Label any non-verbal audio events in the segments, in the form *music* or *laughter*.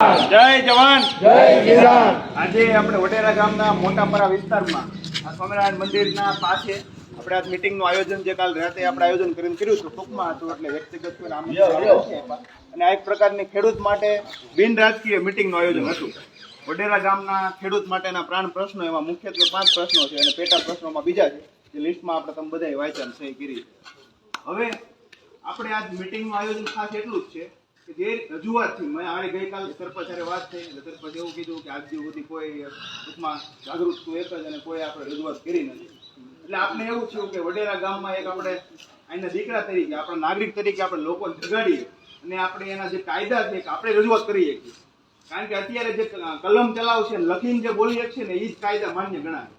જય જવાન. જય કિસાન આજે આપણે વડેરા ગામના મોટાપરા વિસ્તારમાં આ સ્વામિનારાયણ મંદિરના પાસે આપણે આ મીટિંગનું આયોજન જે કાલ રાતે આપણે આયોજન કરીને કર્યું હતું ટૂંકમાં હતું એટલે વ્યક્તિગત. અને આ એક પ્રકારની ખેડૂત માટે બિન રાજકીય મીટિંગનું આયોજન હતું. વડેરા ગામના ખેડૂત માટેના પ્રાણ પ્રશ્નો એમાં મુખ્યત્વે પાંચ પ્રશ્નો છે અને પેટા પ્રશ્નોમાં બીજા છે. જે લિસ્ટમાં આપણે તમે બધાએ વાંચન સહી કરી છે. હવે આપણે આજ મીટિંગનું આયોજન ખાસ એટલું જ છે જે રજૂઆતથી મેં આરે ગઈકાલ સરપંચ વાત થઈ એવું કીધું કે આજ સુધી કોઈ ટૂંકમાં જાગૃત તું એક જ અને કોઈ આપણે રજૂઆત કરી નથી. એટલે આપણે એવું થયું કે વડેરા ગામમાં એક આપણે અહીંના દીકરા તરીકે, આપણા નાગરિક તરીકે આપણે લોકો જગાડીએ અને આપણે એના જે કાયદા છે આપણે રજૂઆત કરી શકીએ. કારણ કે અત્યારે જે કલમ ચલાવશે લખીને જે બોલીએ છીએ ને એ જ કાયદા માન્ય ગણાય.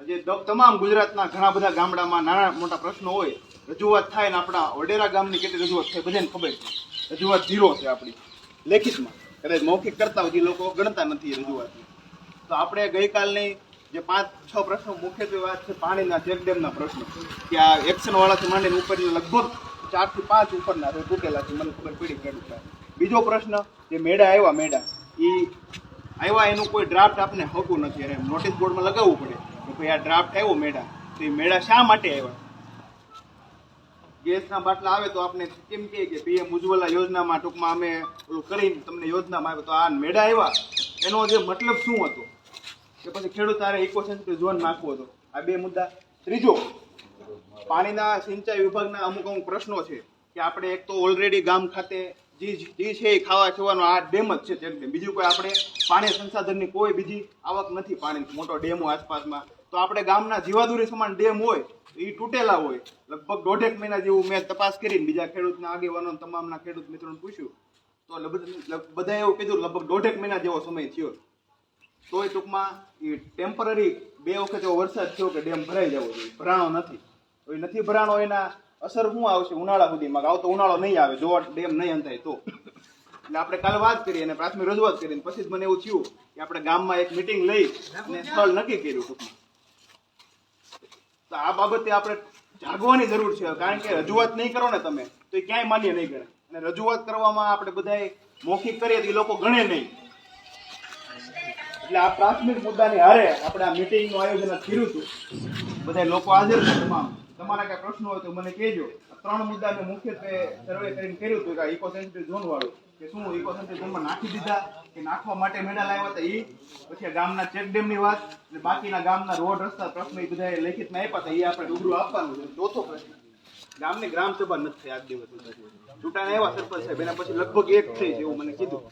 આજે તમામ ગુજરાતના ઘણા બધા ગામડામાં નાના મોટા પ્રશ્નો હોય, રજૂઆત થાય ને આપણા વડેરા ગામની કેટલી રજૂઆત થાય, બધાને ખબર છે. રજૂઆત ઝીરો છે આપણી. લેખિતમાં. કદાચ મૌખિક કરતા હજી લોકો ગણતા નથી રજૂઆત તો આપણે ગઈકાલની જે પાંચ, છ પ્રશ્નો મુખ્યત્વે વાત છે પાણીના ચેકડેમના પ્રશ્નો. કે આ એક્શન વાળાથી માંડીને ઉપરની લગભગ ચારથી પાંચ ઉપરના તૂટેલા છે મને ખબર પડી ખેડૂત બીજો પ્રશ્ન, જે મેળા આવ્યા મેળા એ આવ્યા એનું કોઈ ડ્રાફ્ટ આપને હકું નથી. અને નોટિસ બોર્ડમાં લગાવવું પડે. કે ભાઈ આ ડ્રાફ્ટ આવ્યો મેળા. તો એ મેળા શા માટે આવ્યા? ગેસના બાટલા આવે તો આપણે કેમ કહે કે પીએમ ઉજ્જવલા યોજનામાં ટૂંકમાં અમે ઓલું કરીને તમને યોજનામાં આવે તો આ મેળા આવ્યા. એનો જે મતલબ શું હતો? કે પછી ખેડૂત તારે ઇકો સેન્સિટિવ ઝોન નાખવો હતો. આ બે મુદ્દા. ત્રીજો, પાણીના સિંચાઈ વિભાગના અમુક અમુક પ્રશ્નો છે કે આપણે એક તો ઓલરેડી ગામ ખાતે જે જે છે એ ખાવા છવાનો આ ડેમ જ છે. બીજું કોઈ આપણે પાણી સંસાધનની કોઈ બીજી આવક નથી પાણી મોટો ડેમો આસપાસમાં. તો આપણે ગામના જીવાદુરી સમાન ડેમ હોય, એ તૂટેલા હોય. લગભગ દોઢેક મહિના જેવું મેં તપાસ કરીને બીજા ખેડૂતના આગેવાનો તમામના ખેડૂત મિત્રોને પૂછ્યું. તો બધા એવું કીધું, લગભગ દોઢેક મહિના જેવો સમય થયો. તોય ટૂંકમાં એ ટેમ્પરરી બે વખત એવો વરસાદ થયો કે ડેમ ભરાઈ જવો જોઈએ. ભરાણો નથી. તો એ નથી ભરાણો, એના અસર શું આવશે? ઉનાળા સુધીમાં આવતો ઉનાળો નહીં આવે જો ડેમ નહીં અંધાય તો. એટલે આપણે કાલે વાત કરી અને પ્રાથમિક રજૂઆત કરી પછી જ મને એવું થયું કે આપણે ગામમાં એક મિટિંગ લઈ અને સ્થળ નક્કી કર્યું ટૂંકમાં. તો આ બાબતે આપણે જાગવાની જરૂર છે. કારણ કે રજૂઆત નહીં કરો ને તમે, તો એ ક્યાંય માન્ય નહીં ગણે અને રજૂઆત કરવામાં આપણે બધાએ મૌખિક કરીએ તો એ લોકો ગણે નહીં. એટલે આ પ્રાથમિક મુદ્દાની હારે આપણે આ મિટિંગનું આયોજન કર્યું હતું. બધા લોકો હાજર છે તમામ. તમારા કઈ પ્રશ્નો હોય તો મને કહેજો. ત્રણ મુદ્દા મેં મુખ્યત્વે સર્વે કરીને કર્યું હતું ઇકો સેન્સિટિવ ઝોન વાળું. કે શું ઇકો સેન્સિટિવ નાખી દીધા, કે નાખવા માટે મેળા લાવ્યા હતા એ પછી આ ગામના ચેક ડેમની વાત અને બાકીના ગામના રોડ, રસ્તા, પ્રશ્ન એ બધા લેખિતમાં આપ્યા હતા એ આપણે રૂબરૂ આપવાનું છે. ચોથો પ્રશ્ન. ગામની ગ્રામ સભા નથી થઈ, આજ દિવસ ચૂંટાણા એવા સરપંચ સાહેબ, એના પછી લગભગ એક થઈ એવું મને કીધું.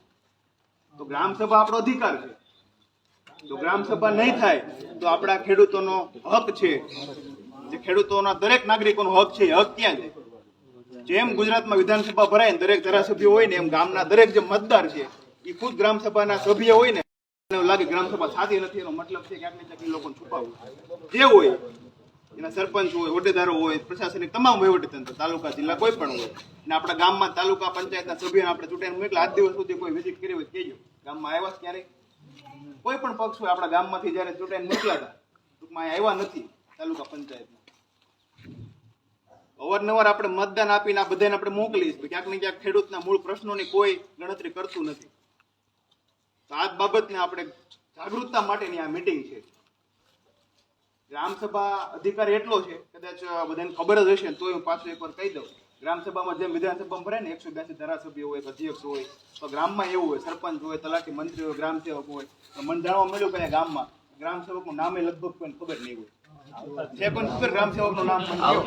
તો ગ્રામ સભા આપણો અધિકાર છે. જો ગ્રામ સભા નહીં થાય, તો આપણા ખેડૂતોનો હક છે. જે ખેડૂતોના દરેક નાગરિકોનો હક છે હક ક્યાં છે જેમ ગુજરાતમાં વિધાનસભા ભરાય ને દરેક ધારાસભ્ય હોય ને એમ ગામના દરેક જે મતદાર છે એ ખુદ ગ્રામ સભાના સભ્ય હોય ને એવું લાગે ગ્રામસભા સભા નથી, એનો મતલબ છે કે આપણે એ લોકોને છુપાવવું. જે હોય, એના સરપંચ હોય, હોદ્દેદારો હોય, પ્રશાસનિક તમામ વહીવટીતંત્ર તાલુકા, જિલ્લા કોઈ પણ હોય. અને આપણા ગામમાં તાલુકા પંચાયતના સભ્યોને આપણે ચૂંટાઈને મોકલા, આજ દિવસ સુધી કોઈ વિઝિટ કરી હોય કહેજો. ગામમાં આવ્યા છે ક્યારેય? કોઈ પણ પક્ષ હોય આપણા ગામમાંથી જ્યારે ચૂંટાઈને મોકલાતા, ટૂંકમાં આવ્યા નથી તાલુકા પંચાયતમાં અવારનવાર આપણે મતદાન આપીને આ બધાને આપણે મોકલીએ ક્યાંક ને ક્યાંક ખેડૂતના મૂળ પ્રશ્નોની કોઈ ગણતરી કરતું નથી. તો આ બાબતને આપણે જાગૃતતા માટેની આ મિટિંગ છે. ગ્રામસભા અધિકાર એટલો છે, કદાચ બધાને ખબર જ હશે તો હું પાછું એકવાર કહી દઉં. ગ્રામસભામાં જેમ વિધાનસભામાં ભરે ને, એકસો બ્યાસી ધારાસભ્ય હોય અધ્યક્ષ હોય, તો ગ્રામમાં એવું હોય, સરપંચ હોય, તલાટી મંત્રી હોય, ગ્રામસેવક હોય. તો મને જાણવા મળ્યું કે ગામમાં ગ્રામસેવકનું નામે લગભગ કોઈને ખબર નહીં હોય. છે કોઈને ખબર ગ્રામસેવકનું નામ મને કહો.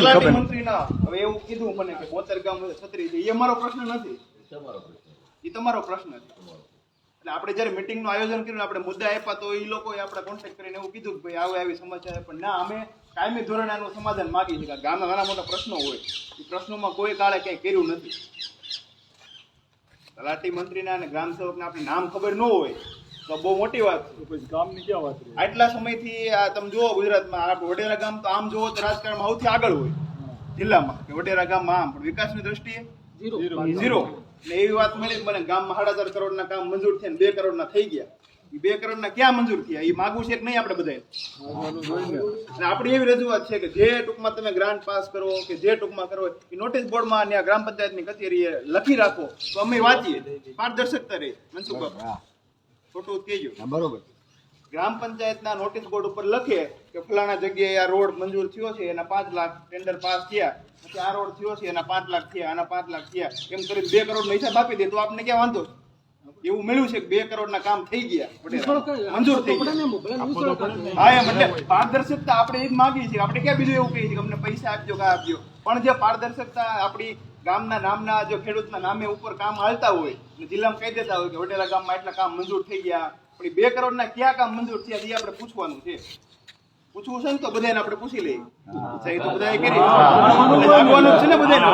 તલાટી મંત્રીના હવે એવું કીધું મને કે બોતેર ગામ છત્રી એ મારો પ્રશ્ન નથી. એ તમારો પ્રશ્ન છે. એટલે આપણે જ્યારે મિટિંગનું આયોજન કર્યું આપણે મુદ્દા આપ્યા તો એ લોકોએ આપણે કોન્ટેક્ટ કરીને એવું કીધું કે ભાઈ આવે આવી સમસ્યા પણ ના અમે કાયમી ધોરણે આનું સમાધાન માગીએ છીએ ગામના નાના મોટા પ્રશ્નો હોય. એ પ્રશ્નોમાં કોઈ કાળે કઈ કર્યું નથી. તલાટી મંત્રીના અને ગ્રામ સેવકના આપણે નામ ખબર ન હોય. તો બહુ મોટી વાત. પછી ગામની ક્યાં વાત રહી? આટલા સમયથી આ તમે જુઓ ગુજરાતમાં આ વડેરા ગામ તો આમ જુઓ તો રાજકારણમાં સૌથી આગળ હોય. જિલ્લામાં કે વડેરા ગામમાં આમ. પણ વિકાસની દ્રષ્ટિએ ઝીરો. ને એવી વાત મળી મને ગામમાં સાડા ચાર કરોડના કામ મંજૂર થયા બે કરોડના થઈ ગયા. એ બે કરોડના ક્યાં મંજૂર થયા? એ માગવું છે કે નહીં આપણે બધાએ? અને આપણી એવી રજૂઆત છે કે જે ટૂંકમાં તમે ગ્રાન્ટ પાસ કરો કે જે ટૂંકમાં કરો એ નોટિસ બોર્ડમાં અને ગ્રામ પંચાયતની કચેરીએ લખી રાખો તો અમે વાંચીએ. પારદર્શકતા રહે. મનસુખ ખોટું કેજો બરોબર. ગ્રામ પંચાયતના નોટિસ બોર્ડ ઉપર લખે કે ફલાણા જગ્યાએ આ રોડ મંજૂર થયો છે એના પાંચ લાખ ટેન્ડર પાસ થયા. પછી આ રોડ થયો છે એના પાંચ લાખ થયા આના પાંચ લાખ થયા. એમ કરી બે કરોડ નો હિસાબ આપી દે તો આપને ક્યાં વાંધો? એવું મળ્યું છે કે બે કરોડ ના કામ થઈ ગયા. મંજૂર થઈ ગયા. હા એમ એટલે પારદર્શકતા આપણે એ જ માંગીએ છીએ. આપણે ક્યાં બીજું એવું કહીએ છીએ કે અમને પૈસા આપજો કા આપજો. પણ જે પારદર્શકતા આપણી ગામના નામના જો ખેડૂતના નામે ઉપર કામ હાલતા હોય, અને જિલ્લામાં કહી દેતા હોય કે વડેલા ગામમાં એટલા કામ મંજૂર થઈ ગયા, પણ બે કરોડના ક્યાં કામ મંજૂર થયા, એ આપણે પૂછવાનું છે. પૂછવું છે ને તો બધાને આપણે પૂછી લઈએ. સહી તો બધાએ કરી જાગવાનું છે ને બધાને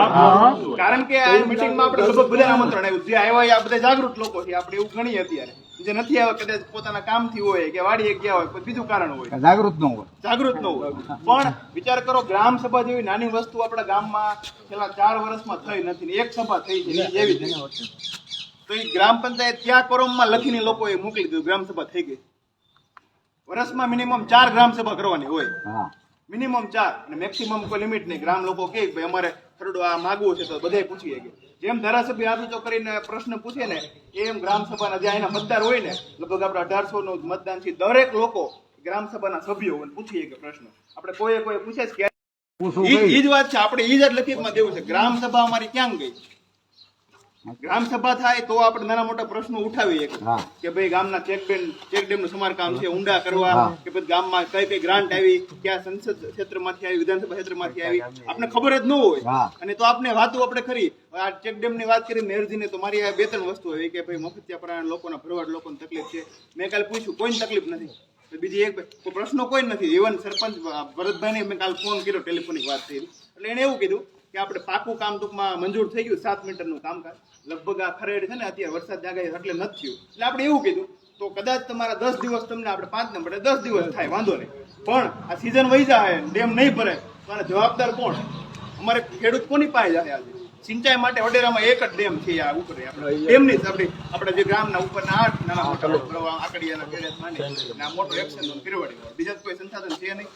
કારણ કે આ મીટિંગમાં આપણે લગભગ બધા આમંત્રણ આવ્યું જે આવ્યા આ બધા જાગૃત લોકો છે. આપણે એવું ગણીએ અત્યારે. જે નથી આવ્યા કદાચ પોતાના કામથી હોય કે વાડીએ ગયા હોય બીજું કારણ હોય. જાગૃત ન હોય. જાગૃત ન હોય. પણ વિચાર કરો ગ્રામ સભા જેવી નાની વસ્તુ આપણા ગામમાં છેલ્લા ચાર વર્ષમાં થઈ નથી એક સભા થઈ છે. એવી તો એ ગ્રામ પંચાયત ક્યાં કોરમમાં લખીને લોકોએ મોકલી દીધું. ગ્રામ સભા થઈ ગઈ. વર્ષમાં મિનિમમ ચાર ગ્રામ સભા કરવાની હોય. મિનિમમ ચાર અને મેક્સિમમ કોઈ લિમિટ નહીં. ગ્રામ લોકો કે ભાઈ અમારે ખરડો આ માગવું છે તો બધે પૂછીએ કે જેમ ધારાસભ્ય આદુચો કરીને પ્રશ્ન પૂછે ને એમ ગ્રામ સભાના જ્યાં એના મતદાર હોય ને લગભગ આપણે અઢારસો નું મતદાન છે. દરેક લોકો ગ્રામ સભાના સભ્યો પૂછીએ કે પ્રશ્ન. આપણે કોઈ કોઈ પૂછે છે કે ઈ જ વાત છે. આપણે ઈ જ લખિતમાં દેવું છે. ગ્રામ સભા અમારી ક્યાં ગઈ? ગ્રામ સભા થાય તો આપણે નાના મોટા પ્રશ્નો ઉઠાવીએ. કે ભાઈ ગામના ચેક ડેમ ચેક ડેમનું સમારકામ છે ઊંડા કરવા કે પછી ગામમાં કઈ કઈ ગ્રાન્ટ આવી ક્યાં સંસદ ક્ષેત્રમાંથી આવી વિધાનસભા ક્ષેત્રમાંથી આવી આપણે ખબર જ ન હોય. અને તો આપણે વાતો આપણે ખરી. આ ચેક ડેમની વાત કરી મેરજીને તો મારી આ બે ત્રણ વસ્તુ આવી કે ભાઈ મફતિયા પરાયણ લોકોના ભરવાડ લોકોને તકલીફ છે. મેં કાલે પૂછ્યું કોઈ તકલીફ નથી? બીજી એક પ્રશ્નો કોઈ નથી. ઇવન સરપંચ ભરતભાઈને મેં કાલ ફોન કર્યો ટેલિફોનિક વાત થઈ. એટલે એને એવું કીધું કે આપણે પાકું કામ ટૂંકમાં મંજૂર થઈ ગયું સાત મીટરનું કામકાજ. લગભગ આ ખરેડ છે ને અત્યારે વરસાદ જાગે એટલે નથી થયું. એટલે આપણે એવું કીધું તો કદાચ તમારા દસ દિવસ તમને આપણે પાંચ નંબર દસ દિવસ થાય વાંધો નહીં. પણ આ સિઝન વહી જાય ડેમ નહીં ભરે તો જવાબદાર કોણ? અમારે ખેડૂત કોની પાસે જાય આજે? સિંચાઈ માટે વડેરામાં એક જ ડેમ છે આ ઉપર ડેમની જ આપણી આપણા જે ગ્રામના ઉપરના આઠ નાના મોટા આકડિયાના કેરેટ માની મોટો એક્શન ફેરવાડી બીજા કોઈ સંસાધન છે નહીં.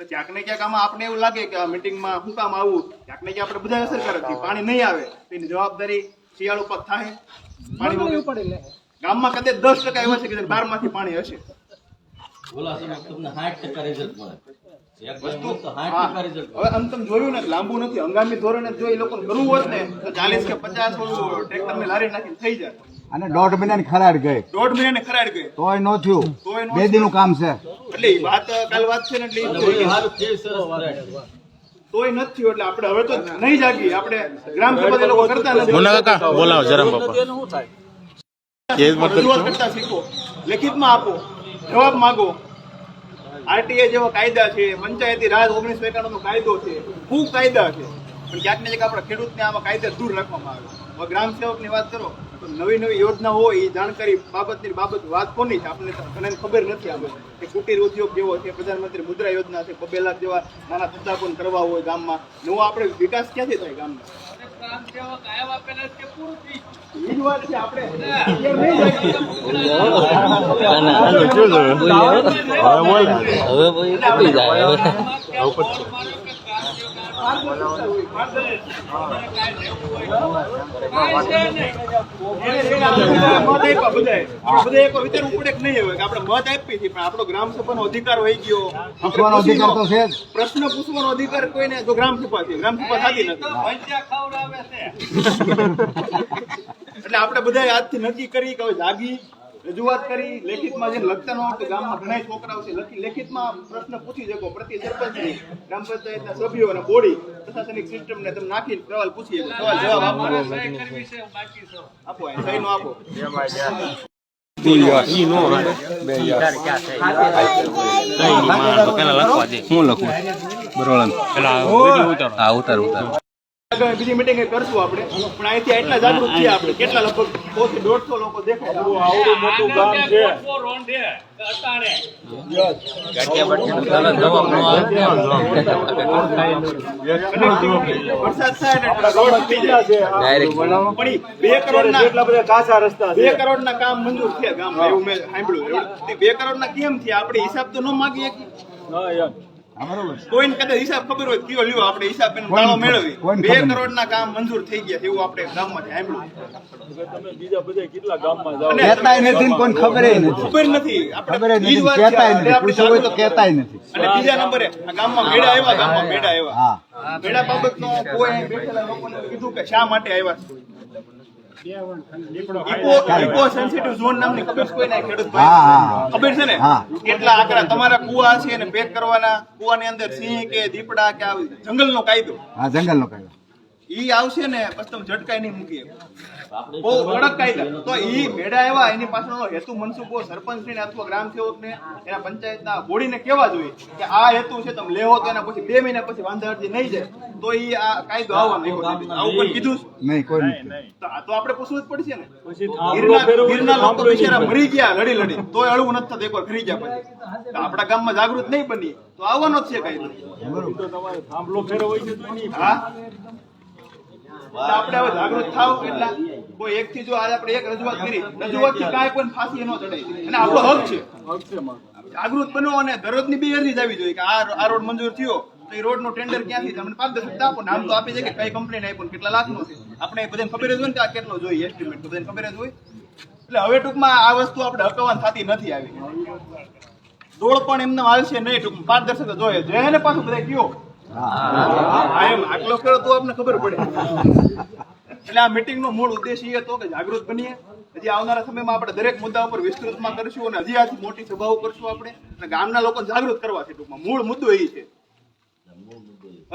તો ક્યાંક ને ક્યાંક આમાં આપણે એવું લાગે કે આ મીટિંગમાં શું કામ આવું? ક્યાંક ને ક્યાંક આપણે બધા અસર કરે છે. પાણી નહીં આવે. તો એની જવાબદારી શિયાળુ પાક થાય. પાણી પડે ગામમાં કદાચ દસ ટકા એવા છે કે બારમાંથી પાણી હશે. ઓલા સમય તમને 60% રિઝલ્ટ મળે. એક વસ્તુ વસ્તુ તો હા. 60% રિઝલ્ટ હવે આમ તમે જોયું ને લાંબુ નથી. હંગામી ધોરણે જો એ લોકો કરવું હોત ને તો ચાલીસ કે પચાસ ટ્રેક્ટર ને લારી નાખીને થઈ જાય અને દોઢ મહિનાની ખરાડ ગઈ. દોઢ મહિનાની ખરાડ ગઈ. તોય ન થયું. તોય ન બે દીનું કામ છે. એટલે વાત કાલ વાત છે ને એટલે. તોય નથી થયું એટલે આપણે હવે તો નહીં જાગી આપણે ગ્રામ સભા લોકો કરતા નથી. મુન્ના કાકા બોલાવો જરામ બાપા. જ મતલબ કરતા શીખો. લેખિતમાં આપો. જવાબ માંગો. આરટીએ જેવો કાયદા છે. પંચાયતી રાજ ઓગણીસો એકાણું નો કાયદો છે. ખૂબ કાયદા છે? પણ ક્યાંક ને ક્યાંક આપણા ખેડૂતને આમાં કાયદા દૂર રાખવામાં આવે. હવે ગ્રામ સેવકની વાત કરો. નવી નવી યોજના હોય એ જાણકારી બાબતની બાબત વાત કોની છે? આપણને તો ઘણાને ખબર નથી આમાં. કે કુટીર ઉદ્યોગ જેવો છે પ્રધાનમંત્રી મુદ્રા યોજના છે બબે લાખ જેવા નાના ધંધા પણ કરવા હોય ગામમાં. નવો આપણે વિકાસ ક્યાંથી થાય ગામમાં? ઈ વાત છે આપણે ગ્રામ સભાનો અધિકાર હોય ગયો આપણે પૂછવાનો અધિકાર તો છે. પ્રશ્ન પૂછવાનો અધિકાર કોઈને તો ગ્રામ સભા છે ગ્રામ સભા થતી નથી. *laughs* એટલે આપણે બધા આજથી નક્કી કરી કે હવે જાગી રજૂઆત કરી લેખિતમાં જે લખતા ન આવડતું ગામમાં ઘણા છોકરાઓ છે લખી લેખિતમાં પ્રશ્ન પૂછી શકો. પ્રતિ સરપંચની ગ્રામ પંચાયતના સભ્યો અને બોડી પ્રશાસનિક સિસ્ટમને તમે નાખીને સવાલ પૂછી શકો. સવાલ જવાબ આપો. આપો સહી નો આપો. હું લખું બરોબર પેલા ઉતાર ઉતાર. આગામી બીજી મિટિંગ કરશું આપણે. પણ અહીંથી એટલા જાગૃત છીએ આપણે. કેટલા લગભગ સો થી દોઢસો લોકો દેખો બહુ આવડું મોટું ગામ છે. બે કરોડના એટલા બધા કાચા રસ્તા બે કરોડના કામ મંજૂર થયા ગામ એવું મેં સાંભળ્યું બે કરોડ કરોડના કેમ થયા? આપણે હિસાબ તો ન માગીએ કે. યાર. કોઈને કદાચ હિસાબ ખબર હોય કયો લ્યો આપણે હિસાબ એનો તાળો મેળવી બે કરોડ ના કામ મંજૂર થઈ ગયા એવું આપણે ગામમાં સાંભળ્યું. બીજા બધા કેટલા ગામમાં જાઓ? અને નથી કોઈને ખબર ખબર હોય તો અને બીજા નંબરે આ ગામમાં મેળા આવ્યા ગામમાં મેળા આવ્યા. મેળા બાબતનો કોઈ બેઠેલા લોકોને કીધું કે શા માટે આવ્યા છે? ઇકો સેન્સિટિવ ઝોન નામની ખબર છે કોઈને? ખેડૂત હા, હા, ભાઈ હા. છે ને? કેટલા આંકડા તમારા કુવા છે ને પેક કરવાના? કુવાની અંદર સિંહ કે દીપડા કે આ જંગલનો કાયદો? હા જંગલનો કાયદો. ઈ આવશે ને પછી તમે ઝટકાઈ નહીં મૂકી. બહુ કડક કાયદા. તો ઈ મેળા એવા એની પાછળનો હેતુ મનસુખો સરપંચ અથવા ગ્રામ સેવક એના પંચાયતના બોડીને કેવા જોઈએ કે આ હેતુ છે તમે લેવો તો એના પછી બે મહિના પછી વાંધા અરજી નહીં જાય. તો ઈ આ કાયદો આવવાનો આવું કોઈ કીધું નહીં કોઈ નથી તો આપણે પૂછવું જ પડશે ને. ગીરના લોકો બિચારા મરી ગયા લડી લડી. તોય અળવું નથી થતું એકવાર ફરી ગયા પછી. આપડા આપણા ગામમાં જાગૃત નહીં બની તો આવવાનો જ છે કાયદો. તો તમારે થાંભલો ફેરવો હોય છે તો હા? આપણે હવે જાગૃત થાવ કેટલા કોઈ એક થી જો આજે આપણે એક રજૂઆત કરી રજૂઆતથી કાંઈ પણ ફાંસી ન ચડાય. અને આપણો હક છે. જાગૃત બનો અને દરરોજની બે અરજી આવી જોઈએ કે આ રોડ મંજૂર થયો, તો એ રોડનું ટેન્ડર ક્યાંથી? તમને પારદર્શકતા આપો નામ તો આપી છે કે કઈ કંપની આપ્યું ને કેટલા લાખનો છે. આપણે બધાને ખબર જ હોય ને કે આ કેટલો જોઈએ એસ્ટિમેટ તો બધાને ખબર જ હોય. એટલે હવે ટૂંકમાં આ વસ્તુ આપણે હકવાન થતી નથી આવી. દોડ પણ એમને આવશે નહીં ટૂંકમાં. પારદર્શક જોઈએ જેને પાછું બધા કયો. એમ, આટલો ખેડો તો આપને ખબર પડે. એટલે આ મીટિંગ મૂળ ઉદ્દેશ એ હતો કે જાગૃત બનીએ. હજી આવનારા સમયમાં આપણે દરેક મુદ્દા ઉપર વિસ્તૃતમાં કરશું અને હજી આથી મોટી સભાઓ કરશું આપણે. અને ગામના લોકો જાગૃત કરવા છે ટૂંકમાં. મૂળ મુદ્દો એ છે.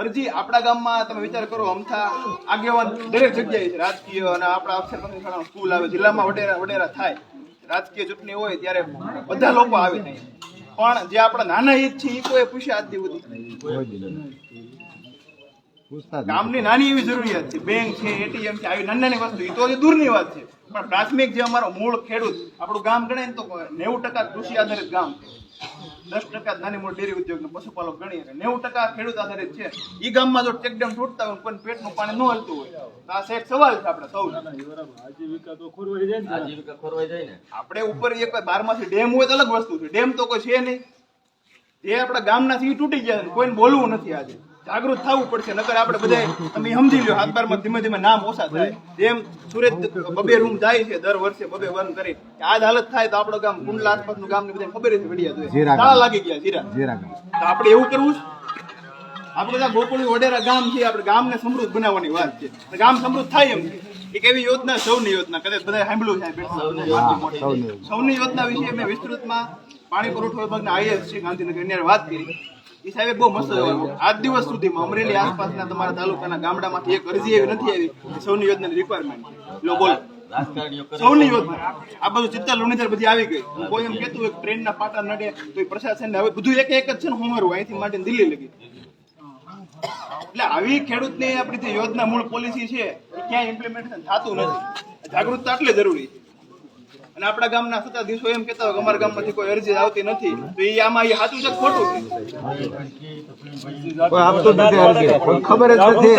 અરજી આપણા ગામમાં તમે વિચાર કરો અમથા આગેવાન દરેક જગ્યાએ છે. રાજકીય અને આપણા અક્ષર સ્કૂલ આવે, જિલ્લામાં વડેરા વડેરા થાય. રાજકીય ચૂંટણી હોય ત્યારે બધા લોકો આવે પણ જે આપણા નાના ઈદ છે એ કોઈ પૂછ્યા જ નથી. ગામની નાની એવી જરૂરિયાત છે. બેંક છે, એટીએમ છે, આવી નાની નાની વસ્તુ. એ તો હજી દૂરની વાત છે. પણ પ્રાથમિક જે અમારો મૂળ ખેડૂત, આપણું ગામ ગણાય ને તો નેવું ટકા કૃષિ આધારિત ગામ. છે દસ ટકા નાની મોટી ડેરી ઉદ્યોગ પશુપાલક ગણીએ નેવું ટકા ખેડૂત આધારિત છે. એ ગામમાં જો ચેકડેમ તૂટતા હોય કોઈ પેટનું પાણી ન હલતું હોય તો આ સેટ સવાલ છે આપણે સૌ આજીવિકા તો ખોરવાઈ જાય ને આજીવિકા ખોરવાઈ જાય ને. આપણે ઉપર એક બારમાંથી ડેમ હોય તો અલગ વસ્તુ છે. ડેમ તો કોઈ છે નહીં. જે આપણા ગામના થી તૂટી ગયા કોઈને બોલવું નથી આજે. જાગૃત થવું પડશે નકર આપણે બધા તમે સમજી લો હાથ બારમાં ધીમે ધીમે નામ ઓછા થાય. જેમ સુરત બબે રૂમ જાય છે દર વર્ષે બબે વન કરી. આજ હાલત થાય તો આપણો ગામ કુંડલા આસપાસનું ગામ ને બધા ખબર છે વડિયા જોઈએ તાળા લાગી ગયા જીરા. જીરા તો આપણે એવું કરવું છે? આપણે બધા ગોકુળી વડેરા ગામ છે આપણે ગામને સમૃદ્ધ બનાવવાની વાત છે. ગામ સમૃદ્ધ થાય એમ એક એવી યોજના સૌની યોજના કદાચ બધા સાંભળ્યું છે આ. સૌની યોજના વિશે મેં વિસ્તૃતમાં પાણી પુરવઠો વિભાગના આઈએસ છે ગાંધીનગર વાત કરી. એ સાહેબ બહુ મસ્ત આજ દિવસ સુધીમાં અમરેલી આસપાસના તમારા તાલુકાના ગામડામાંથી એક અરજી એવી નથી આવી સૌની યોજનાની રિક્વાયરમેન્ટ લો બોલો. સૌની યોજના. આ બધું ચિત્તા લુણીધર બધી આવી ગઈ. કોઈ એમ કહેતું હોય કે ટ્રેનના પાટા નડે તો એ પ્રશાસન હવે બધું એક એક જ છે ને હોમરું. અહીંથી માટે દિલ્હી લગી. એટલે આવી ખેડૂતની આપણી જે યોજના મૂળ પોલિસી છે એ ક્યાંય ઇમ્પ્લિમેન્ટેશન થતું નથી. જાગૃતતા એટલે જરૂરી છે. અને આપણા ગામના સત્તા દિવસો એમ કહેતા હોય કે અમારા ગામમાંથી કોઈ અરજી આવતી નથી તો એ આમાં એ સાચું છે ખોટું છે? કોઈ આપતું જ નથી અરજી. કોઈ ખબર જ નથી.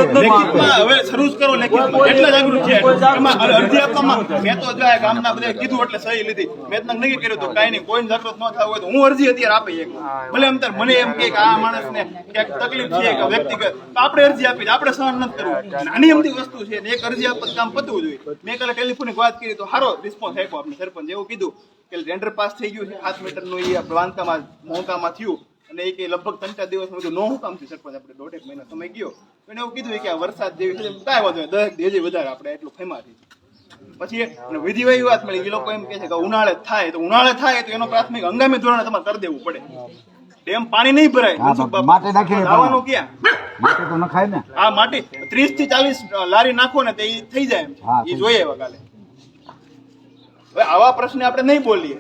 હવે શરૂ કરો લેખિતમાં. એટલા જાગૃત છે. અરજી આપવામાં મેં તો જો ગામના બધા કીધું એટલે સહી લીધી. મેં તો નક્કી કર્યું હતું કાંઈ નહીં. કોઈ જાગૃત ન થવું હોય તો હું અરજી અત્યારે આપી એક. ભલે અંતર મને એમ કે આ માણસને ક્યાંક તકલીફ છે કે વ્યક્તિગત. તો આપણે અરજી આપી આપણે સહન નથી કરવું. નાની અમથી વસ્તુ છે એક અરજી આપત કામ પતવું જોઈએ. મેં કાલે ટેલિફોનિક વાત કરી તો સારો રિસ્પોન્સ આપ્યો આપણે સરપંચ એવું કીધું કે ટેન્ડર પાસ થઈ ગયું છે. સાત મીટરનું એ બાંધકામાં મોહકામાં થયું અને એ કે લગભગ ત્રણ ચાર દિવસ બધું નો હું કામ થયું. સરપંચ આપણે દોઢેક મહિના સમય ગયો. એને એવું કીધું કે આ વરસાદ જેવી છે કાંઈ વાંધો દસ હજી વધારે આપણે એટલું ફેમાથી પછી અને વિધિવાહી વાત મળી. એ લોકો એમ કે છે કે ઉનાળે થાય તો ઉનાળે થાય તો એનો પ્રાથમિક હંગામી ધોરણે તમારે કરી દેવું પડે. ડેમ પાણી નહીં ભરાય. માટે. લાવવાનું ક્યાં? માટે તો નખાય ને. આ માટી. ત્રીસથી ચાલીસ લારી નાખો ને તે એ થઈ જાય એમ. એ જોઈએ કાલે. હવે આવા પ્રશ્ન આપણે નહીં બોલીએ.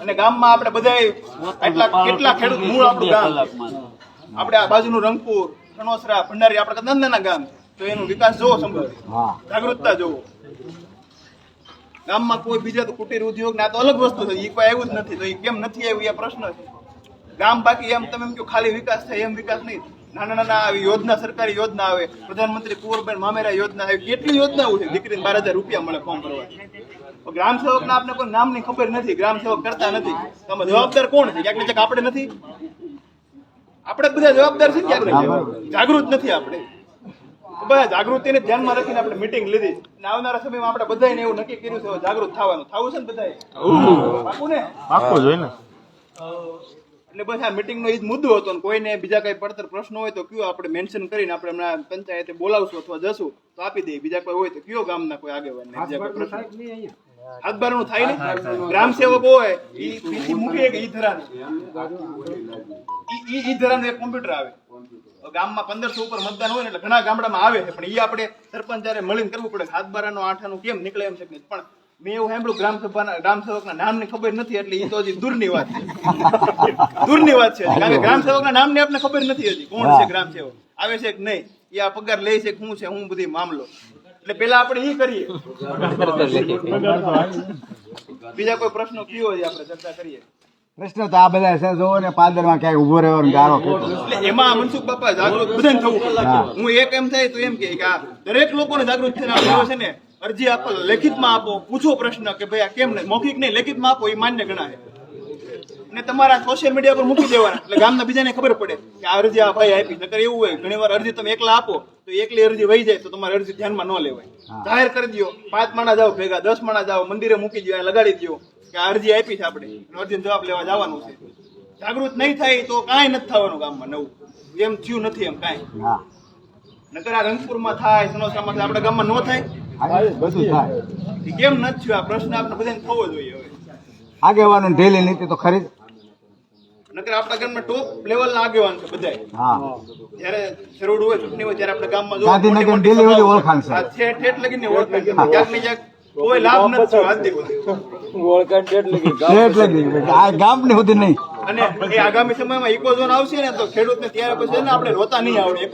અને ગામમાં આપણે બધા એટલા કેટલા ખેડૂત મૂળ આપણું ગામ આપણે આ બાજુનું રંગપુર કણોસરા ભંડારી આપણે નાના નાના ગામ તો એનો વિકાસ જોવો સંભવ જાગૃતતા જોવો. ગામમાં કોઈ બીજા તો કુટીર ઉદ્યોગ ના તો અલગ વસ્તુ છે. એ કોઈ આવ્યું જ નથી. તો એ કેમ નથી આવ્યું? એ પ્રશ્ન છે. ગામ બાકી એમ તમે એમ કહો ખાલી વિકાસ થાય એમ વિકાસ નહીં. નાના નાના આવી યોજના સરકારી યોજના આવે. પ્રધાનમંત્રી કુંવરબેન મામેરા યોજના આવી. કેટલી યોજનાઓ છે? દીકરીને બાર હજાર રૂપિયા મળે ફોર્મ ભરવા. ગ્રામ સેવકને આપને કોઈ નામની ખબર નથી ગ્રામ સેવક કરતા નથી. તમે જવાબદાર કોણ છે? ક્યાંક ને ક્યાંક આપણે નથી. આપણે બધા જવાબદાર છે ક્યાંક ને ક્યાંક. જાગૃત નથી આપણે. બધા જાગૃતિને ધ્યાનમાં રાખીને આપણે મીટિંગ લીધી. અને આવનારા સમયમાં આપણે બધાને એવું નક્કી કર્યું છે જાગૃત થવાનું. થવું છે ને બધાએ? પાકું ને? પાકું જોઈ ને. એટલે બસ આ મીટિંગ નો ઈ જ મુદ્દો હતો ને કોઈને બીજા કઈ પડતર પ્રશ્નો હોય તો કયો આપણે મેન્શન કરીને આપણે હમણાં પંચાયતે બોલાવશું અથવા જશું તો આપી દઈએ. બીજા કોઈ હોય તો કયો ગામના કોઈ આગેવાન બીજા કોઈ પ્રશ્ન. હાથબારનું થાય ને? ગ્રામ સેવક હોય ઈ પીસી મૂકી કે ઈ ધરાને. ઈ ઈ ઈ કોમ્પ્યુટર આવે. ગામમાં પંદરસો ઉપર મતદાન હોય ને એટલે ઘણા ગામડામાં આવે છે પણ ઈ આપણે સરપંચ જ્યારે મળીને કરવું પડે હાથબારાનું આઠાનું કેમ નીકળે એમ છે પણ મેં એવું સાંભળ્યું ગ્રામ સભાના ગ્રામ સેવકના નામની ખબર નથી એટલે એ તો હજી દૂરની વાત છે. દૂરની વાત છે કારણ કે ગ્રામ સેવકના નામની આપણે ખબર નથી હજી કોણ છે ગ્રામ સેવક. આવે છે કે નહીં? એ આ પગાર લે છે કે શું છે? હું બધી મામલો. એટલે પેલા આપણે ઈ કરીએ. બીજા કોઈ પ્રશ્નો કયો હોય આપણે ચર્ચા કરીએ. પ્રશ્ન તો આ બધા છે જોવો ને પાદરમાં ક્યાંય ઊભો રહ્યો ગારો એટલે એમાં મનસુખ બાપા જાગૃત બધાને થવું. હું. એક એમ થાય તો એમ કે કે આ દરેક લોકોને જાગૃત થઈને આવ્યો છે ને અરજી આપો લેખિતમાં આપો પૂછો પ્રશ્ન કે ભાઈ આ કેમ નહીં? મૌખિક નહીં લેખિતમાં આપો એ માન્ય ગણાય. ને તમારા સોશિયલ મીડિયા પર મૂકી દેવાના. એટલે ગામના બીજાને ખબર પડે કે આ અરજી આ ભાઈ આપી. નકર એવું હોય ઘણી વાર અરજી તમે એકલા આપો તો એકલી અરજી વહી જાય તો તમારી અરજી ધ્યાનમાં ન લેવાય. જાહેર કરી દો પાંચ માણા જાઓ ભેગા દસ માણા જાઓ મંદિરે મૂકી દો લગાડી દો કે આ અરજી આપી છે આપણે. અરજી જવાબ લેવા જવાનું છે. જાગૃત નહીં થાય તો કાંઈ નથી થવાનું ગામમાં નવું. એમ થયું નથી એમ કાંઈ. નકર આ રંગપુરમાં થાય સનોસામાં થાય આપણા ગામમાં ન થાય. બધું થાય. કેમ નથી થયું? આ પ્રશ્ન આપણે બધાને થવો જોઈએ હવે. આગેવાનો ઢેલી નીતિ તો ખરી. નકર આપણા ગામમાં ટોપ લેવલના આગેવાન છે બધાય. હા. જ્યારે જરૂર હોય ચૂંટણી હોય ત્યારે આપણા ગામમાં જો ગાંધીનગર દિલ્હી ઓળખાણ છે. ઠેઠ ઠેઠ લગીને ઓળખાણ છે. ક્યાંક ને ક્યાંક કોઈ લાભ નથી થયો ઓળખાણ ઠેઠ લગી ઠેઠ લગી. આ ગામ ને સુધી નહીં. અને એ આગામી સમયમાં ઇકોઝોન આવશે ને તો ખેડૂતને ત્યારે પછી ને આપણે રોતા નહીં આવડે.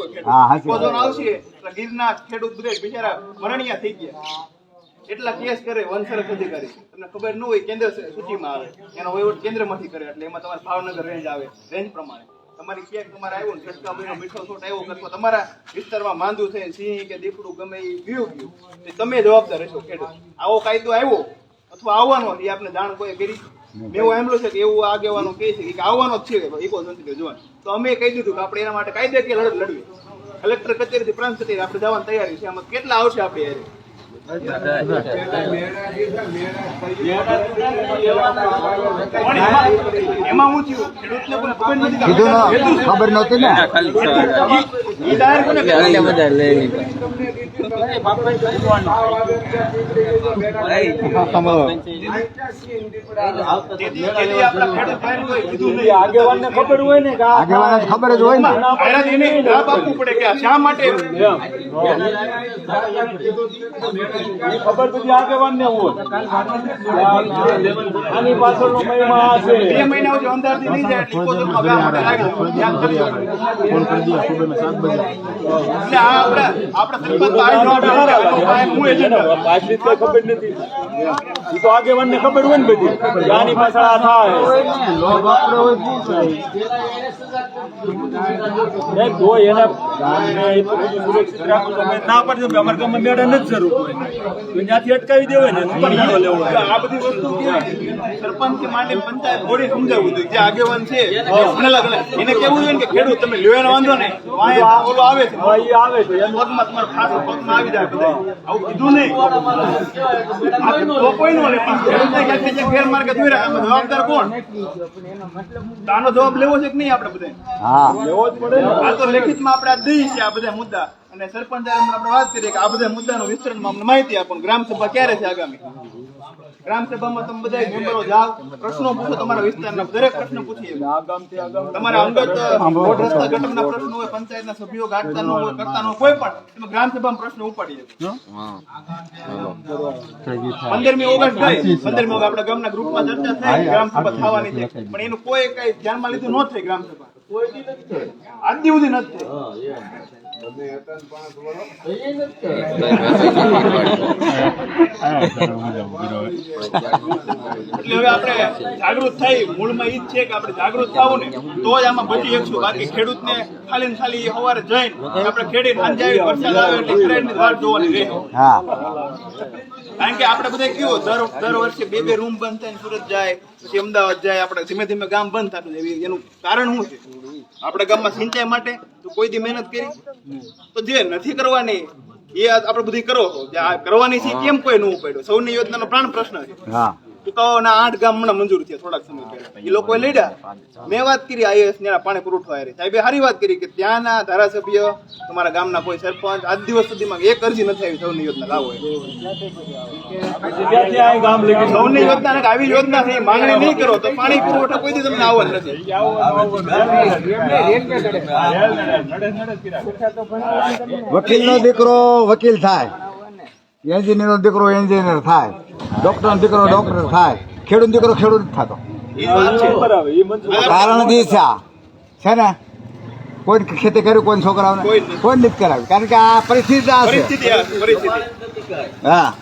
ઇકોઝોન આવશે એટલે ગીરના ખેડૂત બધા બિચારા મરણિયા થઈ ગયા. એટલા કેસ કરે વનસરક અધિકારી તમને ખબર ન હોય કેન્દ્ર સૂચિમાં આવે. એનો વહીવટ કેન્દ્રમાંથી કરે, એટલે એમાં તમારે ભાવનગર રેન્જ આવે રેન્જ પ્રમાણે. તમારી ક્યાંક તમારે આવ્યું ને છટકા મહિનો મીઠો છોટ આવ્યો કે તમારા વિસ્તારમાં માંદું થઈને સિંહ કે દીપડું ગમે એ ગયું ગયું તમે જવાબદાર રહેશો ખેડૂત આવો કાયદો આવ્યો અથવા આવવાનો એ આપણે જાણ કોઈ કરી. મેં એવું સાંભળ્યું છે કે એવું આગેવાનો કહે છે કે આવવાનો જ છે ઇકો સંસ્કૃતિ જોવા તો અમે કહી દીધું કે આપણે એના માટે કાયદે કે લડત લડવી. કલેક્ટર કચેરીથી પ્રાંત કચેરી આપણે જવાની તૈયારી છે, આમાં કેટલા આવશે આપણે હારે? કીધું? ખબર નહોતી ને ને આગેવાને ખબર જ હોય ને પડે કે શા માટે ખબર બધી આગેવાનને હોય આની પાછળનો મહિમા આ છે બે મહિના સુધી જાય એટલે હું એજન્ટ પાંચ કઈ ખબર નથી ઈ તો આગેવાનને ખબર હોય ને બધી. આની પાછળ આ થાય. તો એના ગામને એટલું બધું સુરક્ષિત રાખવું તો ના પાડી દઉં કે ગામમાં મેળા નથી જરૂર હોય ત્યાંથી અટકાવી દેવાય ને પણ લેવો આ બધી વસ્તુ સરપંચથી માંડી પંચાયત બોડી સમજાવવું જોઈએ. જે આગેવાન છે એને કેવું? જોઈએ કે ખેડૂત તમે લ્યો એનો વાંધો ને ઓલો આવે છે. આવે છે. એનું પગમાં તમારે ખાસ પગમાં આવી જાય બધા આવું કીધું નહીં. કોઈ ગેરમાર્ગે દોર્યા. આમાં જવાબદાર કોણ? આનો જવાબ લેવો છે કે નહીં આપણે બધા હા. લેવો જ પડે આ તો લેખિતમાં આપણે આ દઈએ છીએ આ બધા મુદ્દા. અને સરપંચ આપણે વાત કરીએ કે આ બધા મુદ્દાનું વિસ્તરણમાં અમને માહિતી આપો ગ્રામ સભા ક્યારે છે આગામી? ગ્રામ પ્રશ્નો પૂછો તમારા વિસ્તારના, દરેક પ્રશ્ન પૂછીએ. આ ગામથી આ ગામ તમારા અંગત રોડ રસ્તા ગટરના પ્રશ્નો હોય, પંચાયતના સભ્યો ગાંઠતા ન હોય, કરતા ન હોય, કોઈ પણ તમે ગ્રામ સભામાં પ્રશ્ન ઉપાડી પંદરમી ઓગસ્ટ ગઈ. પંદરમી ઓગસ્ટ આપણા ગામના ગ્રુપમાં ચર્ચા થઈ ગ્રામ સભા થવાની છે. પણ એનું કોઈ કઈ ધ્યાનમાં લીધું ન થઈ ગ્રામ સભા આજ સુધી નથી થઈ એટલે હવે આપણે જાગૃત થઈ મૂળમાં ઈ જ છે કે આપણે જાગૃત થવું ને તો જ આમાં બચી શકશું બાકી ખેડૂતને ખાલી ને ખાલી સવારે જઈને આપણે ખેડી સાંજે આવી વરસાદ આવે એટલે ખેડૂતની વાટ જોવાની રહે કારણ કે આપણે બધા કેવું દર દર વર્ષે બે બે રૂમ બંધ થાય સુરત જાય પછી અમદાવાદ જાય આપણે ધીમે ધીમે ગામ બંધ થતું એનું કારણ શું છે? આપણા ગામમાં સિંચાઈ માટે કોઈ દી મહેનત કરી તો જે નથી કરવાની, એ આપણે બધી કરો. જે આ કરવાની છે કેમ કોઈ ન ઉપાડ્યો? સૌની યોજનાનો પ્રાણ પ્રશ્ન છે. હા આઠ ગામ હમણાં મંજૂર થયા થોડાક સમય પહેલા. એ લોકોએ લડ્યા મેં વાત કરી આઈએસ ને પાણી પુરવઠો આવી સાહેબે સારી વાત કરી કે ત્યાંના ધારાસભ્ય તમારા ગામના કોઈ સરપંચ આજ દિવસ સુધીમાં એક અરજી નથી આવી સૌની યોજના લાવો. સૌની યોજના આવી યોજના છે માંગણી નહીં કરો તો પાણી પુરવઠો કોઈ દી તમને આવવાનું નથી. વકીલ નો દીકરો વકીલ થાય. એન્જિનિયર નો દીકરો એન્જિનિયર થાય. ડોક્ટર નો દીકરો ડોક્ટર થાય. ખેડૂત દીકરો ખેડૂત થતો. એ વાત છે. બરાબર એ કારણ જે છે છે ને? કોઈ ખેતી કર્યું કોઈ છોકરાઓને. કોઈ નથી. કરાવ્યું. કારણ કે આ પરિસ્થિતિ આ છે. પરિસ્થિતિ આ છે, પરિસ્થિતિ. હા.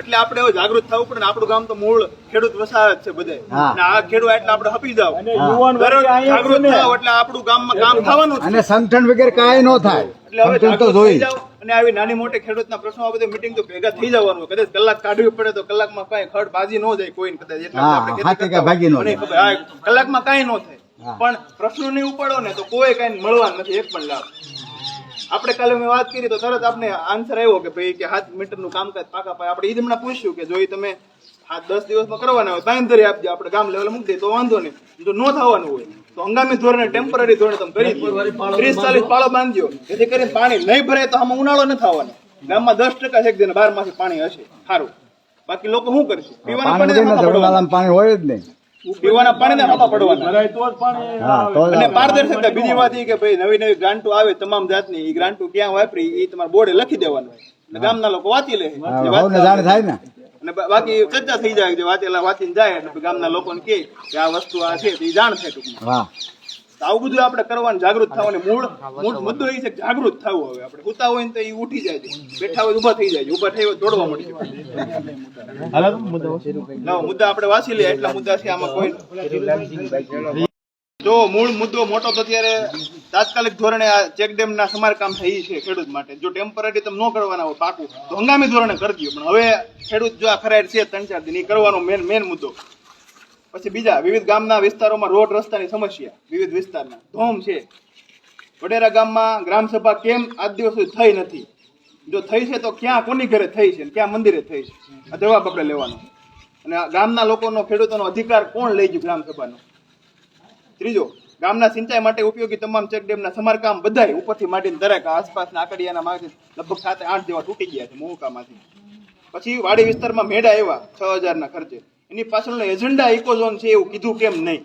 એટલે આપણે જાગૃત થવું પડે આપણું ગામ તો મૂળ ખેડૂત વસાહત છે બધે. આ ખેડૂત એટલે આપણે હપી જાવ જાગૃત. થાવ એટલે આપણું ગામમાં કામ થવાનું અને સંગઠન વગેરે કાંઈ ન થાય. એટલે હવે જાગૃત થઈ જાવ અને આવી નાની મોટી ખેડૂતના પ્રશ્નો આ બધે મીટિંગ તો ભેગા થઈ જવાનું. કદાચ કલાક કાઢવી પડે તો કલાકમાં કઈ ખડ બાજી ન જાય કોઈ કદાચ. એટલે કલાકમાં કઈ ન થાય. પણ પ્રશ્નો નહીં ઉપાડો ને તો કોઈ કઈ મળવા નથી. એક પણ લાભ. આપણે કાલે મેં વાત કરી તો તરત આપને આન્સર આવ્યો કે ભાઈ કે હાથ મીટરનું કામકાજ પાકા પાય આપણે એ જ હમણાં પૂછ્યું કે જો ઈ તમે હાથ દસ દિવસમાં કરવાના હોય બાંધરી આપજો. આપણે ગામ લેવલે મૂકી દઈએ તો વાંધો નહીં. જો નો થવાનું હોય. તો હંગામી ધોરણે ટેમ્પરરી ધોરણે તમે કરી ત્રીસ ચાલીસ પાળો બાંધજો. જેથી કરીને પાણી નહીં ભરાય તો આમાં ઉનાળો ન થવાનો. ગામમાં દસ ટકા છે કે બાર માસી પાણી હશે. સારું. બાકી લોકો શું કરશે? પીવાના પાણી હોય જ નહીં. પીવાના પાણી હાપા પડવાના. અને પારદર્શકતા બીજી વાત એ કે ભાઈ નવી નવી ગ્રાન્ટો આવે તમામ જાતની એ ગ્રાન્ટો ક્યાં વાપરી એ તમારા બોર્ડે લખી દેવાનું એટલે ગામના લોકો વાંચી લે. અને બાકી ચર્ચા થઈ જાય જે વાંચેલા વાંચીને જાય એટલે ગામના લોકોને કે આ વસ્તુ આ છે એ જાણ થાય ટૂંકમાં. આવું બધું આપણે કરવાનું જાગૃત થવાનું મૂળ મૂળ મુદ્દો એ છે જાગૃત થવું હવે. આપણે ઉતા હોય ને તો એ ઉઠી જાય છે. બેઠા હોય ઊભા થઈ જાય છે. ઊભા થઈ હોય દોડવા મળી જાય મુદ્દા આપણે વાંચી લઈએ. એટલા મુદ્દા છે આમાં કોઈ. જો મૂળ મુદ્દો મોટો તો અત્યારે તાત્કાલિક ધોરણે આ ચેકડેમ ના સમારકામ થઈ છે ખેડૂત માટે. જો ટેમ્પરરી તમે ન કરવાના હોય પાકું તો હંગામી ધોરણે કરજો પણ હવે ખેડૂત જો આ ખરાય છે ત્રણ ચાર દિન એ કરવાનો મેન મેન મુદ્દો. પછી બીજા વિવિધ ગામના વિસ્તારોમાં રોડ રસ્તાની સમસ્યા, વિવિધ વિસ્તારના ધોમ છે. વડેરા ગામમાં ગ્રામસભા કેમ આજ દિવસ સુધી થઈ નથી? જો થઈ છે તો ક્યાં કોની ઘરે થઈ છે ક્યાં મંદિરે થઈ છે? આ જવાબ આપણે લેવાનો અને ગામના લોકોનો, ખેડૂતોનો અધિકાર કોણ લઈ ગયું ગ્રામસભાનો ત્રીજો, ગામના સિંચાઈ માટે ઉપયોગી તમામ ચેકડેમના સમારકામ બધાય ઉપરથી માંડીને દરેક આસપાસના આકડિયાના માંથી લગભગ સાત આઠ જેવા તૂટી ગયા છે મોકામાંથી પછી વાડી વિસ્તારમાં મેળા એવા છ હજારના ખર્ચે. એની પાછળનો એજન્ડા ઇકોઝોન છે એવું કીધું કેમ નહીં?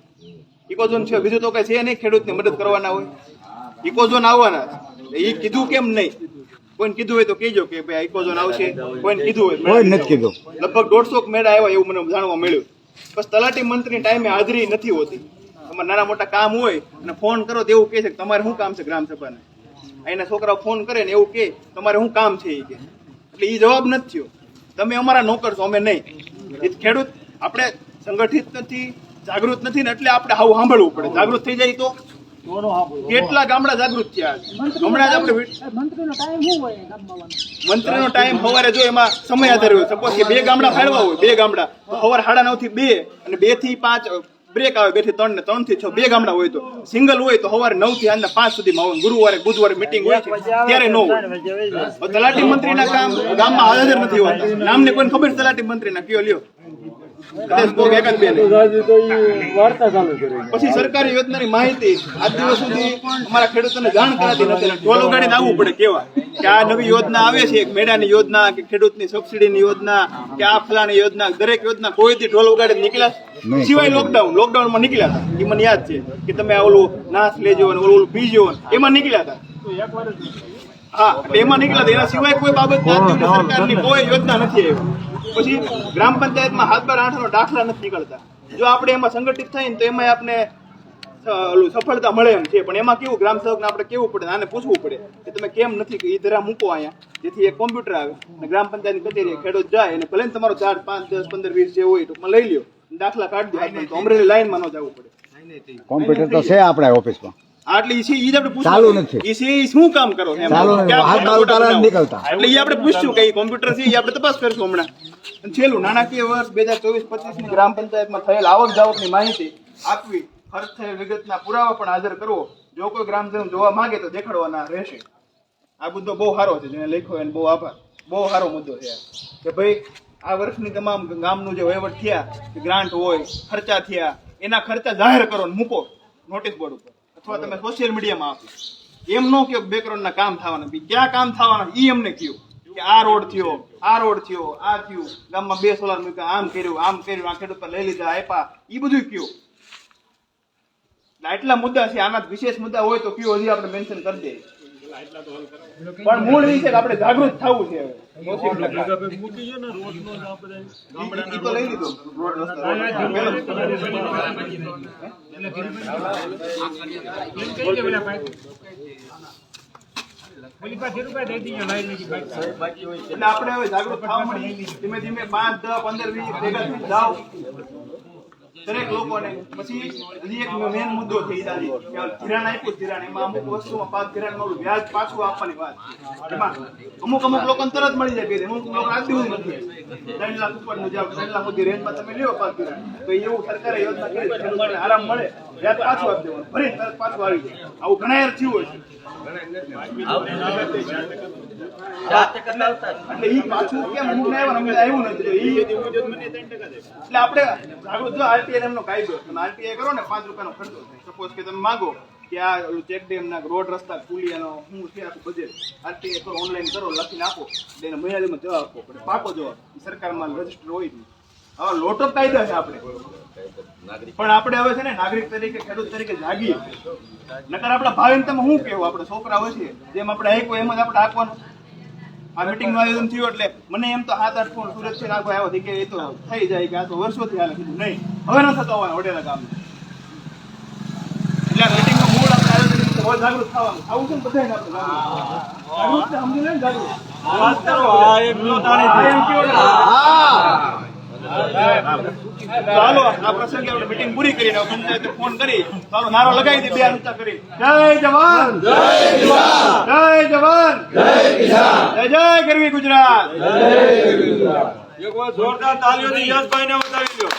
ઇકોઝોન છે બીજું તો કઈ છે નહીં ખેડૂતને મદદ કરવાના હોય. ઇકોઝોન આવવાના એ કીધું કેમ નહીં? કોઈને કીધું હોય તો કહેજો કે ભાઈ ઇકોઝોન આવશે. કોઈને કીધું હોય કોઈ નથી કીધું. લગભગ દોઢસો મેળા આવ્યા એવું મને જાણવા મળ્યું. બસ તલાટી મંત્રી ટાઈમે હાજરી નથી હોતી. તમારે નાના મોટા કામ હોય અને ફોન કરો તો એવું કહે છે કે તમારે શું કામ છે ગ્રામ સભાને અહીંના છોકરાઓ ફોન કરે ને એવું કે તમારે શું કામ છે એ કે? એટલે એ જવાબ નથી થયો. તમે અમારા નોકર છો અમે નહીં. એ ખેડૂત આપણે સંગઠિત નથી જાગૃત નથી ને એટલે આપણે આવું સાંભળવું પડે. જાગૃત થઈ જાય તો? કેટલા ગામડા જાગૃત થયા? હમણાં જ આપણે મંત્રીનો ટાઈમ સવારે જો એમાં સમય આધાર હોય. સપોઝ કે બે ગામડા ફાળવા હોય બે ગામડા. તો સવારે સાડા નવથી બે અને બેથી પાંચ બ્રેક આવે બેથી ત્રણ ને ત્રણથી છ બે ગામડા હોય તો. સિંગલ હોય તો સવારે નવથી આજના પાંચ સુધી માં ગુરુવારે બુધવારે મીટિંગ હોય છે. ત્યારે નો તલાટી મંત્રીના કામ ગામમાં હાજર નથી હોતા. નામને કોઈ ખબર તલાટી તલાટી મંત્રીના? કયો લ્યો. પછી સરકારી યોજનાની માહિતી આજ દિવસ સુધી અમારા ખેડૂતોને જાણ કરાતી નથી. ટોલ ઉગાડીને આવવું પડે કેવા? કે આ નવી યોજના આવે છે એક મેળાની યોજના કે ખેડૂતની સબસિડીની યોજના કે આ ફલાની યોજના દરેક યોજના કોઈથી ટોલ ઉગાડીને નીકળ્યા? સિવાય લોકડાઉન લોકડાઉનમાં નીકળ્યા હતા. એ મને યાદ છે કે તમે આ ઓલું નાશ લેજો અને ઓલું ઓલું પીજો એમાં નીકળ્યા હતા. હા એમાં નીકળ્યા હતા. એના સિવાય કોઈ બાબત સરકારની કોઈ યોજના નથી આવી પછી ગ્રામ પંચાયતમાં હાથ બાર આઠ નો દાખલા નથી નીકળતા. જો આપણે એમાં સંગઠિત થઈને તો એમાં આપણે ઓલું સફળતા મળે એમ છે. પણ એમાં કેવું ગ્રામ સેવકને આપણે કેવું પડે આને પૂછવું પડે કે તમે કેમ નથી એ ધરા મૂકો અહીંયા. જેથી એક કોમ્પ્યુટર આવે અને ગ્રામ પંચાયતની કચેરી ખેડૂત જાય અને ભલે તમારો ચાર, પાંચ, દસ, પંદર, વીસ જે હોય ટૂંકમાં લઈ લ્યો. દાખલા કાઢ દો અમરેલી લાઈનમાં ન જવું પડે. કોમ્પ્યુટર તો છે આપણે ઓફિસમાં. આટલે ઈ છે ઈ આપણે પૂછવું ચાલુ નથી. ઈ શું કામ કરો છો એમ? ચાલુ હાથ બાર ખોટા નીકળતા. એટલે ઈ આપણે પૂછશું કે કોમ્પ્યુટર છે ઈ આપણે તપાસ કરશું હમણાં. છેલ્લું નાણાકીય વર્ષ બે હજાર ચોવીસ પચીસની ગ્રામ પંચાયતમાં થયેલ આવક જાવકની માહિતી આપવી ખર્ચ થયેલ વિગતના પુરાવા પણ હાજર કરવો. જો કોઈ ગ્રામજન જોવા માંગે તો દેખાડવાના રહેશે. આ મુદ્દો બહુ સારો છે જેને લખ્યો એને બહુ આભાર. બહુ સારો મુદ્દો છે કે ભાઈ આ વર્ષની તમામ ગામનું જે વહીવટ થયા ગ્રાન્ટ હોય ખર્ચા થયા એના ખર્ચા જાહેર કરો ને મૂકો નોટિસ બોર્ડ ઉપર. અથવા તમે સોશિયલ મીડિયામાં આપો. એમ ન કહો બેકગ્રાઉન્ડના કામ થવાના. બી ક્યાં કામ થવાના? ઈ અમને કહ્યું કે આ રોડ થયો, આ રોડ થયો, આ થયું. ગામમાં બે સોલાર મૂક્યા, આમ કર્યું આમ કર્યું આ ખેડૂત પર લઈ લીધા, આપ્યા. ઈ બધું કયું એટલા મુદ્દા છે, આના વિશેષ મુદ્દા હોય તો કયો હજી આપણે મેન્શન કરી દઈએ. પણ મૂળ વિશે આપણે જાગૃત થવું છે આપણે હવે જાગૃત થવા મળી ધીમે ધીમે પાંચ દસ પંદર વીસ ભેગા જાઓ દરેક લોકોને પછી હજી એક મેન મુદ્દો થઈ દાદી ધિરાણ આપ્યું ધિરાણ, એમાં અમુક વસ્તુમાં પાક ધિરાણ ઓલું વ્યાજ પાછું આપવાની વાત એમાં અમુક અમુક લોકોને તરત મળી જાય અમુક લોકો આજ દિવસ નથી ત્રણ લાખ ઉપર જાવ ત્રણ લાખ સુધી રેન્જમાં તમે લ્યો પાક ધિરાણ. તો એવું સરકારે યોજના કરી આરામ મળે. વ્યાજ પાછું આપી દેવાનું. તરત પાછું આવી જાય આવું ઘણા યાર થયું હોય. એટલે ઈ પાછું કેમ અમુક ને આવ્યા ને આવ્યું નથી. એટલે આપણે જાગૃત જો આરટીઆઈ એમનો કાયદો તમે આરટીઆઈ કરો ને પાંચ રૂપિયાનો ખર્ચો સપોઝ કે તમે માંગો કે આ ચેક ડેમ ના રોડ રસ્તા પુલિયાનો શું છે આખું બજેટ આરટીઆઈ કરો ઓનલાઈન કરો લખીને આપો. એટલે એને મર્યાદામાં જવાબ આપવો પડે. પાકો જવાબ. સરકારમાં રજિસ્ટર હોય નહીં. આવા લોટ કાયદા છે આપણે. પણ આપણે હવે છે ને નાગરિક તરીકે ખેડૂત તરીકે જાગીએ. નકર આપણા ભાવિને તમે શું કેવું આપણે છોકરા હોય છે જેમ આપણે હાંકવો એમ જ આપણે આપવાનું આ મીટિંગનું આયોજન થયું એટલે મને એમ તો હાથ આઠ ફોન સુરતથી નાખવા આવ્યો કે એ તો થઈ જાય કે આ તો વર્ષોથી હાલે કીધું નહીં. હવે ન થતો હોય વડેલા ગામ એટલે મીટિંગનું મૂળ આપણે આયોજન હોય જાગૃત થવાનું. આવું છે ને બધા આપણે જાગૃત. સમજી લે જાગૃત. વાત કરો એમ ને. હા. ચાલો આ પ્રસંગે આપણે મીટિંગ પૂરી કરીને પંચાયતે ફોન કરી ચાલો નારો લગાવી દે બે હાથ કરી. જય જવાન! જય જય જવાન! જય જય ગરવી ગુજરાત! એક વાર જોરદાર તાળીઓથી યશભાઈને બતાવી લ્યો